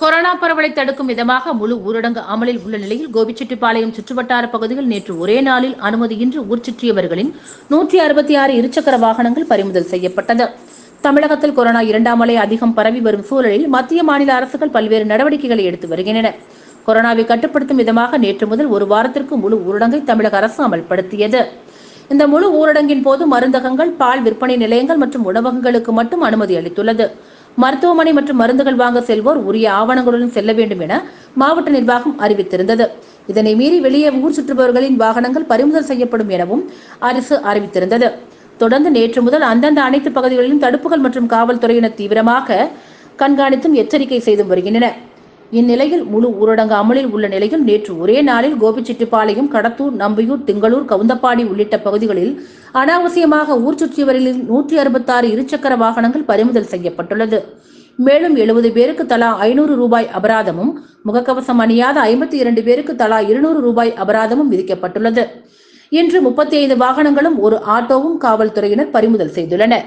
Corona பரவலை தடுக்கும் விதமாக முழு ஊரடங்கு அமலில் உள்ள நிலையில் கோபிச்செட்டிப்பாளையம் சுற்றுவட்டார பகுதியில் நேற்று ஒரே நாளில் அனுமதியின்றி ஊர் சுற்றியவர்களின் நூற்றி அறுபத்தி ஆறு இருசக்கர வாகனங்கள் பறிமுதல் செய்யப்பட்டது. தமிழகத்தில் கொரோனா இரண்டாம் அலை அதிகம் பரவி வரும் சூழலில் மத்திய மாநில அரசுகள் பல்வேறு நடவடிக்கைகளை எடுத்து வருகின்றன. கொரோனாவை கட்டுப்படுத்தும் விதமாக நேற்று முதல் ஒரு வாரத்திற்கு முழு ஊரடங்கை தமிழக அரசு அமல்படுத்தியது. இந்த முழு ஊரடங்கின் போது மருந்தகங்கள் பால் விற்பனை நிலையங்கள் மற்றும் உணவகங்களுக்கு மட்டும் அனுமதி அளித்துள்ளது. மருத்துவமனை மற்றும் மருந்துகள் வாங்க செல்வோர் உரிய ஆவணங்களுடன் செல்ல வேண்டும் என மாவட்ட நிர்வாகம் அறிவித்திருந்தது. இதனை மீறி வெளியே ஊர் சுற்றுபவர்களின் வாகனங்கள் பறிமுதல் செய்யப்படும் எனவும் அரசு அறிவித்திருந்தது. தொடர்ந்து நேற்று முதல் அந்தந்த அனைத்து பகுதிகளிலும் தடுப்புகள் மற்றும் காவல்துறையினர் தீவிரமாக கண்காணித்தும் எச்சரிக்கை செய்தும் வருகின்றனர். இந்நிலையில் முழு ஊரடங்கு அமலில் உள்ள நிலையில் நேற்று ஒரே நாளில் கோபிச்செட்டிப்பாளையம் கடத்தூர் நம்பியூர் திங்களூர் கவுந்தப்பாடி உள்ளிட்ட பகுதிகளில் அனாவசியமாக ஊர் சுற்றியவரில் நூற்றி அறுபத்தாறு இருசக்கர வாகனங்கள் பறிமுதல் செய்யப்பட்டுள்ளது. மேலும் எழுபது பேருக்கு தலா ஐநூறு ரூபாய் அபராதமும் முகக்கவசம் அணியாத ஐம்பத்தி இரண்டு பேருக்கு தலா இருநூறு ரூபாய் அபராதமும் விதிக்கப்பட்டுள்ளது. இன்று முப்பத்தி ஐந்து வாகனங்களும் ஒரு ஆட்டோவும் காவல்துறையினர் பறிமுதல் செய்துள்ளனர்.